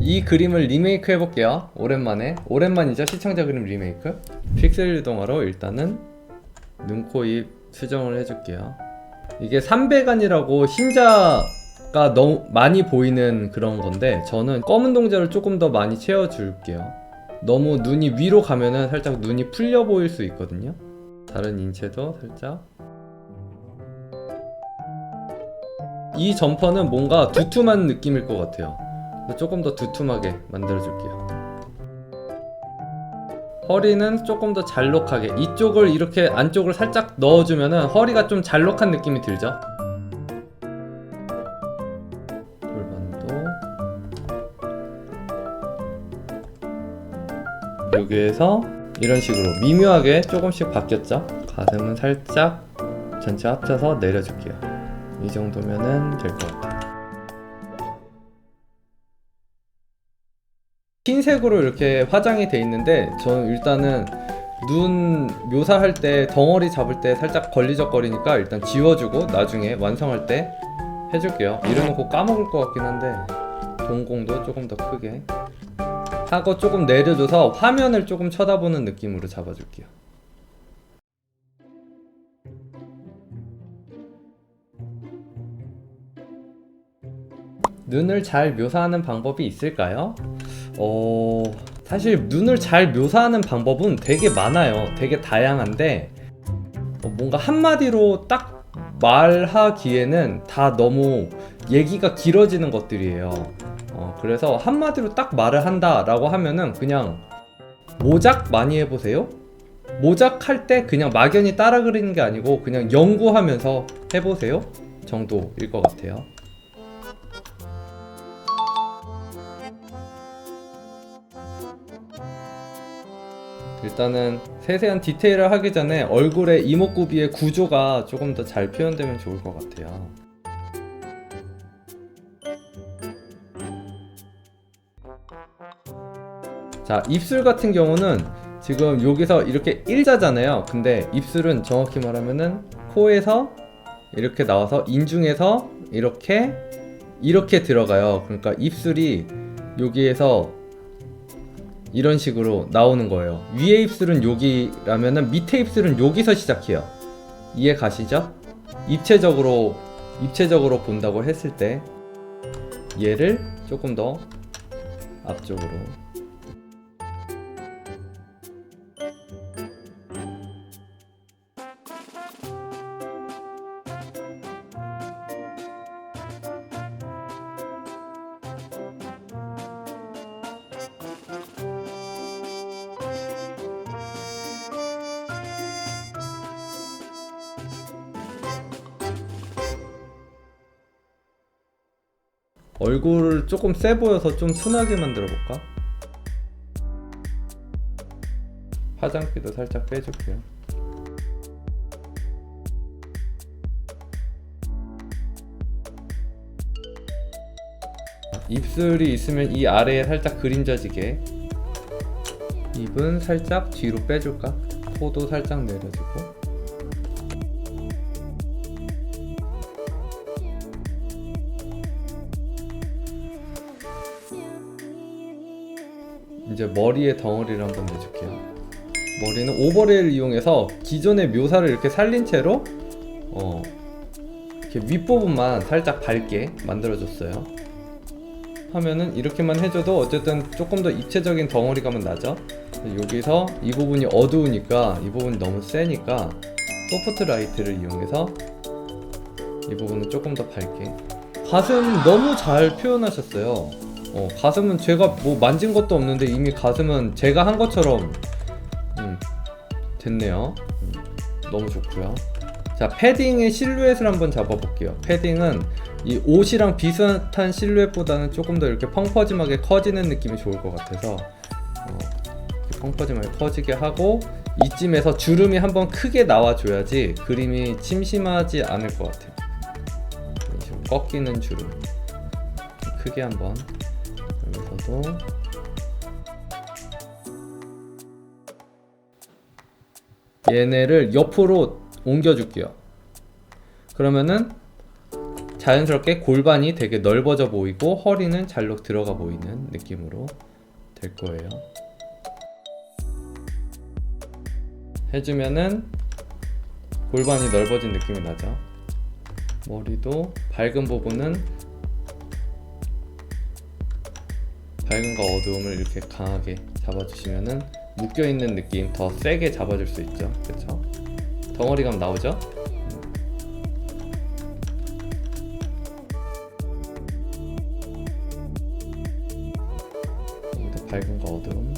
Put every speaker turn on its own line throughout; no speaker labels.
이 그림을 리메이크 해볼게요. 오랜만에. 오랜만이죠? 시청자 그림 리메이크. 픽셀 유동화로 일단은 눈, 코, 입 수정을 해줄게요. 이게 300안이라고 흰자가 너무 많이 보이는 그런 건데 저는 검은 동자를 조금 더 많이 채워줄게요. 너무 눈이 위로 가면은 살짝 눈이 풀려 보일 수 있거든요. 다른 인체도 살짝. 이 점퍼는 뭔가 두툼한 느낌일 것 같아요. 조금 더 두툼하게 만들어 줄게요. 허리는 조금 더 잘록하게 이쪽을 이렇게 안쪽을 살짝 넣어주면 은 허리가 좀 잘록한 느낌이 들죠. 골반도 여기에서 이런 식으로 미묘하게 조금씩 바뀌었죠. 가슴은 살짝 전체 합쳐서 내려줄게요. 이 정도면은 될 것 같아요. 흰색으로 이렇게 화장이 돼 있는데 저는 일단은 눈 묘사할 때 덩어리 잡을 때 살짝 걸리적거리니까 일단 지워주고 나중에 완성할 때 해줄게요 이래놓고 까먹을 것 같긴 한데 동공도 조금 더 크게 하고 조금 내려줘서 화면을 조금 쳐다보는 느낌으로 잡아줄게요 눈을 잘 묘사하는 방법이 있을까요? 어, 사실 눈을 잘 묘사하는 방법은 되게 많아요. 되게 다양한데, 어, 뭔가 한마디로 딱 말하기에는 다 너무 얘기가 길어지는 것들이에요. 어, 그래서 한마디로 딱 말을 한다라고 하면은 그냥 모작 많이 해보세요. 모작할 때 그냥 막연히 따라 그리는 게 아니고 그냥 연구하면서 해보세요. 정도일 것 같아요. 일단은 세세한 디테일을 하기 전에 얼굴의 이목구비의 구조가 조금 더 잘 표현되면 좋을 것 같아요. 자, 입술 같은 경우는 지금 여기서 이렇게 일자잖아요. 근데 입술은 정확히 말하면은 코에서 이렇게 나와서 인중에서 이렇게 이렇게 들어가요. 그러니까 입술이 여기에서 이런 식으로 나오는 거예요. 위에 입술은 여기라면은 밑에 입술은 여기서 시작해요. 이해 가시죠? 입체적으로 입체적으로 본다고 했을 때 얘를 조금 더 앞쪽으로 얼굴을 조금 세 보여서 좀 순하게 만들어 볼까? 화장기도 살짝 빼줄게요. 입술이 있으면 이 아래에 살짝 그림자지게 입은 살짝 뒤로 빼줄까? 코도 살짝 내려주고 이제 머리에 덩어리를 한번 내줄게요. 머리는 오버레이를 이용해서 기존의 묘사를 이렇게 살린 채로 어, 이렇게 윗부분만 살짝 밝게 만들어줬어요. 하면은 이렇게만 해줘도 어쨌든 조금 더 입체적인 덩어리감은 나죠. 여기서 이 부분이 어두우니까 이 부분이 너무 세니까 소프트 라이트를 이용해서 이 부분은 조금 더 밝게 가슴 너무 잘 표현하셨어요. 어, 가슴은 제가 뭐 만진 것도 없는데 이미 가슴은 제가 한 것처럼 음, 됐네요. 음, 너무 좋고요. 자, 패딩의 실루엣을 한번 잡아볼게요. 패딩은 이 옷이랑 비슷한 실루엣보다는 조금 더 이렇게 펑퍼짐하게 커지는 느낌이 좋을 것 같아서 어, 펑퍼짐하게 커지게 하고 이쯤에서 주름이 한번 크게 나와줘야지 그림이 침심하지 않을 것 같아요. 꺾이는 주름 크게 한번 여기서도 얘네를 옆으로 옮겨줄게요. 그러면은 자연스럽게 골반이 되게 넓어져 보이고 허리는 잘록 들어가 보이는 느낌으로 될 거예요. 해주면은 골반이 넓어진 느낌이 나죠. 머리도 밝은 부분은 밝음과 어두움을 이렇게 강하게 잡아주시면은 묶여 있는 느낌 더 세게 잡아줄 수 있죠. 그렇죠? 덩어리감 나오죠? 여기도 밝음과 어두움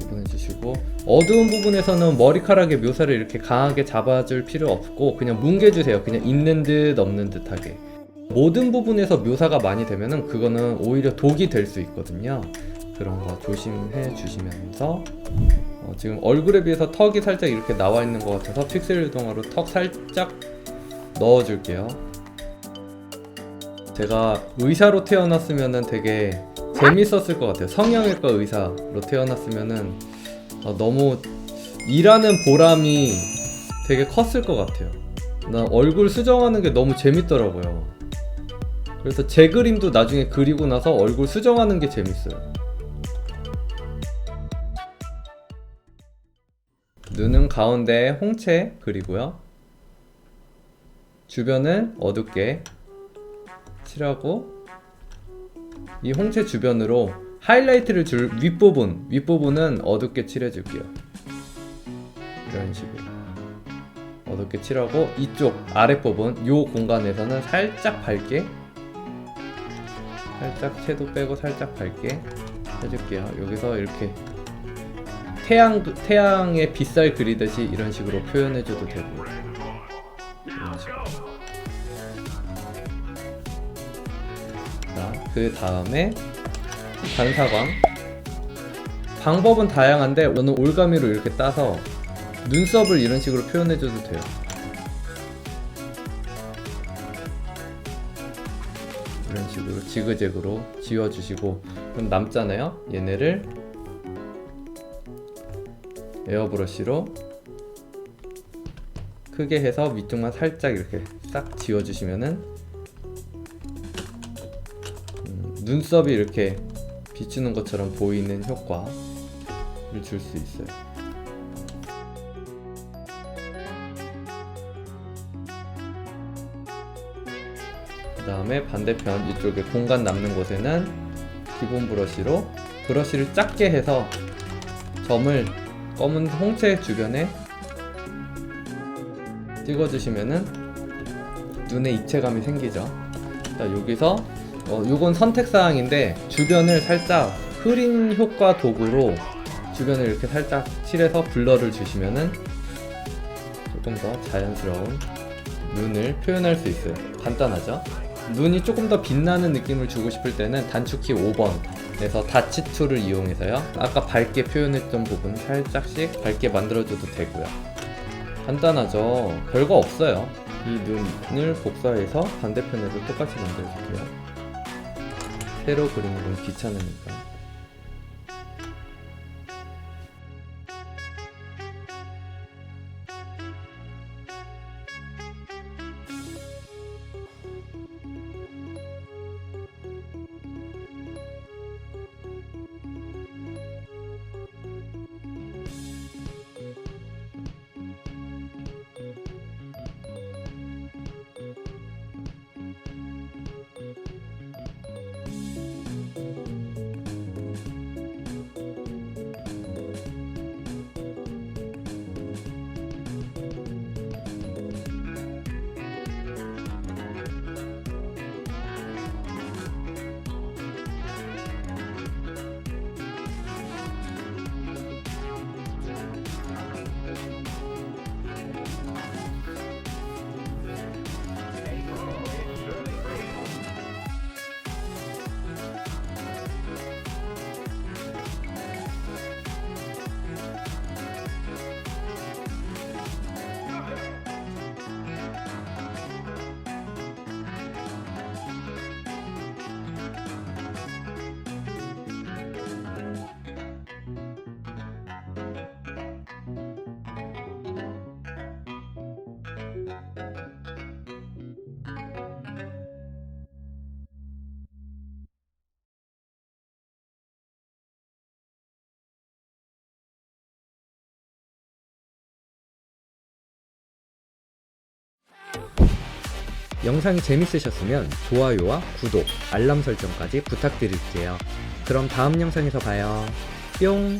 구분해주시고 어두운 부분에서는 머리카락의 묘사를 이렇게 강하게 잡아줄 필요 없고 그냥 뭉개주세요. 그냥 있는 듯 없는 듯하게. 모든 부분에서 묘사가 많이 되면은 그거는 오히려 독이 될 수 있거든요. 그런 거 조심해 주시면서 어, 지금 얼굴에 비해서 턱이 살짝 이렇게 나와 있는 것 같아서 픽셀 유동화로 턱 살짝 넣어줄게요. 제가 의사로 태어났으면은 되게 재밌었을 것 같아요. 성형외과 의사로 태어났으면은 어, 너무 일하는 보람이 되게 컸을 것 같아요. 나 얼굴 수정하는 게 너무 재밌더라고요. 그래서 제 그림도 나중에 그리고 나서 얼굴 수정하는 게 재밌어요. 눈은 가운데 홍채 그리고요. 주변은 어둡게 칠하고 이 홍채 주변으로 하이라이트를 줄 윗부분 윗부분은 어둡게 칠해줄게요. 이런 식으로 어둡게 칠하고 이쪽 아랫부분 요 공간에서는 살짝 밝게 살짝 채도 빼고 살짝 밝게 해줄게요. 여기서 이렇게 태양 태양의 빗살 그리듯이 이런 식으로 표현해줘도 되고 이런 식으로. 자, 그 다음에 반사광 방법은 다양한데 저는 올가미로 이렇게 따서 눈썹을 이런 식으로 표현해줘도 돼요. 이런 식으로 지그재그로 지워주시고 그럼 남잖아요. 얘네를 에어브러쉬로 크게 해서 위쪽만 살짝 이렇게 싹 지워주시면은 음, 눈썹이 이렇게 비추는 것처럼 보이는 효과를 줄 수 있어요. 다음에 반대편 이쪽에 공간 남는 곳에는 기본 브러쉬로 브러쉬를 작게 해서 점을 검은 홍채 주변에 찍어주시면은 눈에 입체감이 생기죠. 자 여기서 어, 요건 선택사항인데 주변을 살짝 흐린 효과 도구로 주변을 이렇게 살짝 칠해서 블러를 주시면은 조금 더 자연스러운 눈을 표현할 수 있어요. 간단하죠? 눈이 조금 더 빛나는 느낌을 주고 싶을 때는 단축키 5번에서 다치 툴을 이용해서요. 아까 밝게 표현했던 부분 살짝씩 밝게 만들어줘도 되고요. 간단하죠? 별거 없어요. 이 눈을 복사해서 반대편에도 똑같이 만들어줄게요. 새로 그리는 건 귀찮으니까. 영상이 재밌으셨으면 좋아요와 구독, 알람 설정까지 부탁드릴게요. 그럼 다음 영상에서 봐요. 뿅!